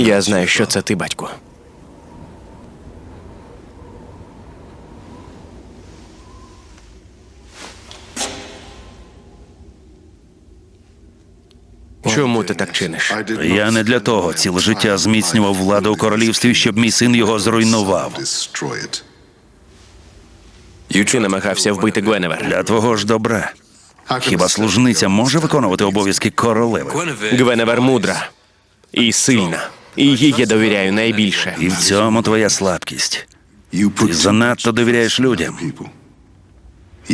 Я знаю, що це ти, батько. Чому ти так чиниш? Я не для того ціле життя зміцнював владу у королівстві, щоб мій син його зруйнував. Ти намагався вбити Гвеневер. Для твого ж добра. Хіба служниця може виконувати обов'язки королеви? Гвеневер мудра і сильна. І їй я довіряю найбільше. І в цьому твоя слабкість. Ти занадто довіряєш людям.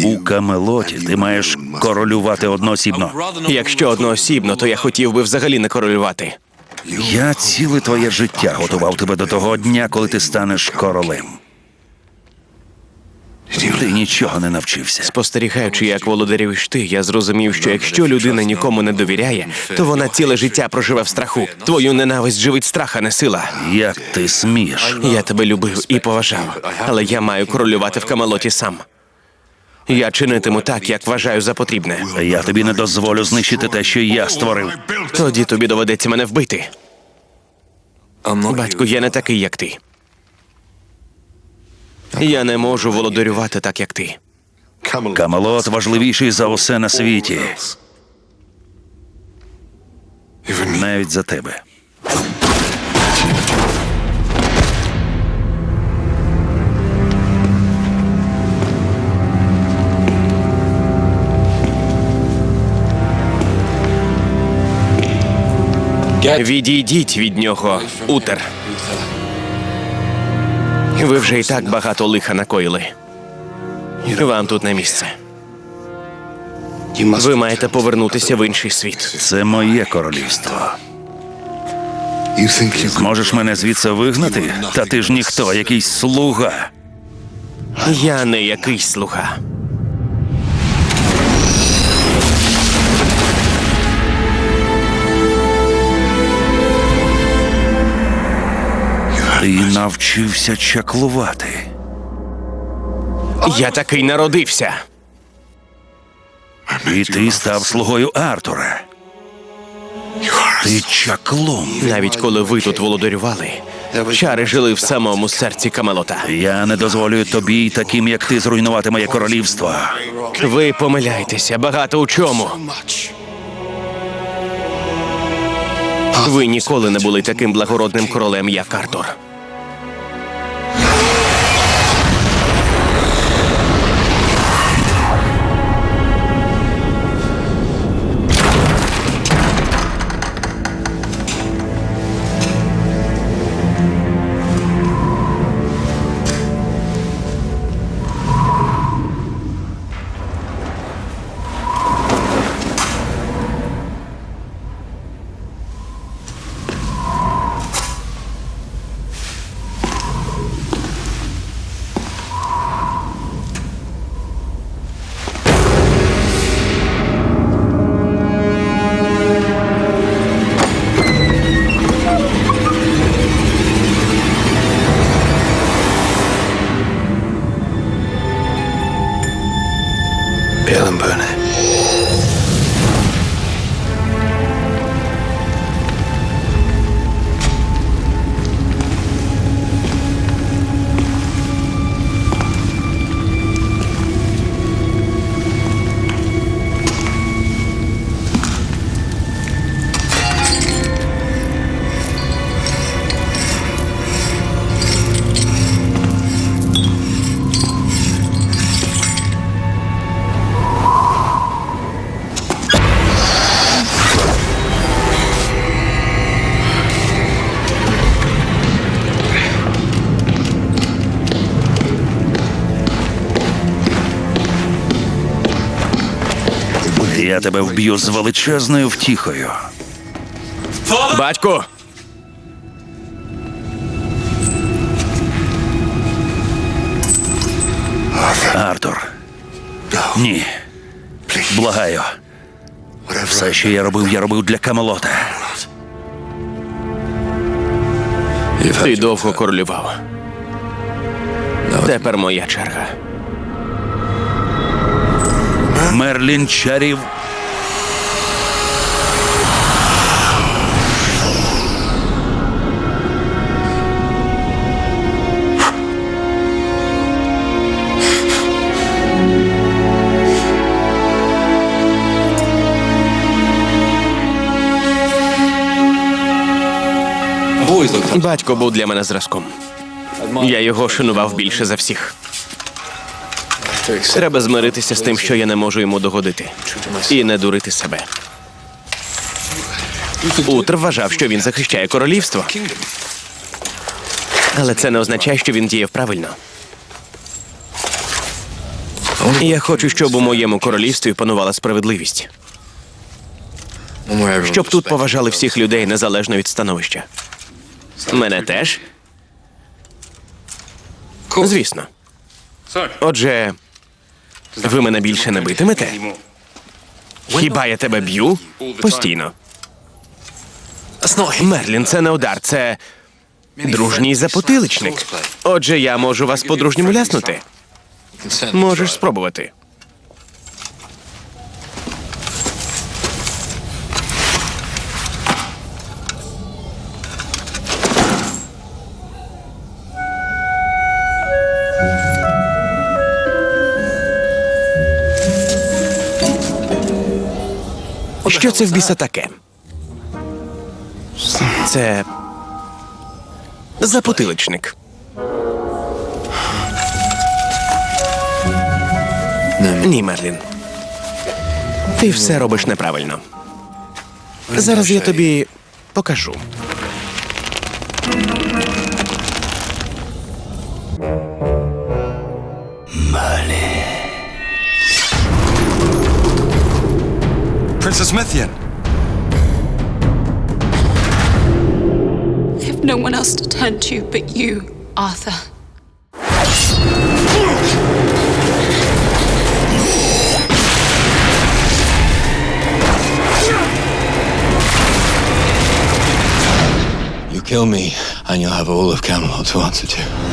У Камелоті ти маєш королювати одноосібно. Якщо одноосібно, то я хотів би взагалі не королювати. Я ціле твоє життя готував тебе до того дня, коли ти станеш королем. Ти нічого не навчився. Спостерігаючи, як володарюєш ти, я зрозумів, що якщо людина нікому не довіряє, то вона ціле життя проживе в страху. Твою ненависть живить страх, а не сила. Як ти смієш? Я тебе любив і поважав, але я маю королювати в Камелоті сам. Я чинитиму так, як вважаю за потрібне. Я тобі не дозволю знищити те, що я створив. Тоді тобі доведеться мене вбити. Батько, я не такий, як ти. Я не можу володарювати так, як ти. Камелот важливіший за усе на світі, навіть за тебе. Відійдіть від нього, Утер. Ви вже і так багато лиха накоїли. Вам тут не місце. Ви маєте повернутися в інший світ. Це моє королівство. Зможеш мене звідси вигнати? Та ти ж ніхто, якийсь слуга. Я не якийсь слуга. Ти навчився чаклувати. Я такий народився. І ти став слугою Артура. Ти чаклун. Навіть коли ви тут володарювали, чари жили в самому серці Камелота. Я не дозволю тобі, й таким як ти, зруйнувати моє королівство. Ви помиляєтеся багато у чому. Ви ніколи не були таким благородним королем, як Артур. Bill and Bernard. Я тебе вб'ю з величезною втіхою. Батько! Артур. Ні. Благаю. Все, що я робив, я робив для Камелота. Ти довго королював. Тепер моя черга. Мерлін чарів. Батько був для мене зразком. Я його шанував більше за всіх. Треба змиритися з тим, що я не можу йому догодити, і не дурити себе. Утр вважав, що він захищає королівство, але це не означає, що він діяв правильно. Я хочу, щоб у моєму королівстві панувала справедливість, щоб тут поважали всіх людей незалежно від становища. Мене теж. Звісно. Отже, ви мене більше не битимете? Хіба я тебе б'ю? Постійно. Мерлін, це не удар, це дружній запотиличник. Отже, я можу вас по-дружньому ляснути. Можеш спробувати. Що це в біса таке? Це запотиличник. Ні, Мерлін. Ти все робиш неправильно. Зараз я тобі покажу. Princess Mithian. I have no one else to turn to but you, Arthur. You kill me, and you'll have all of Camelot to answer to.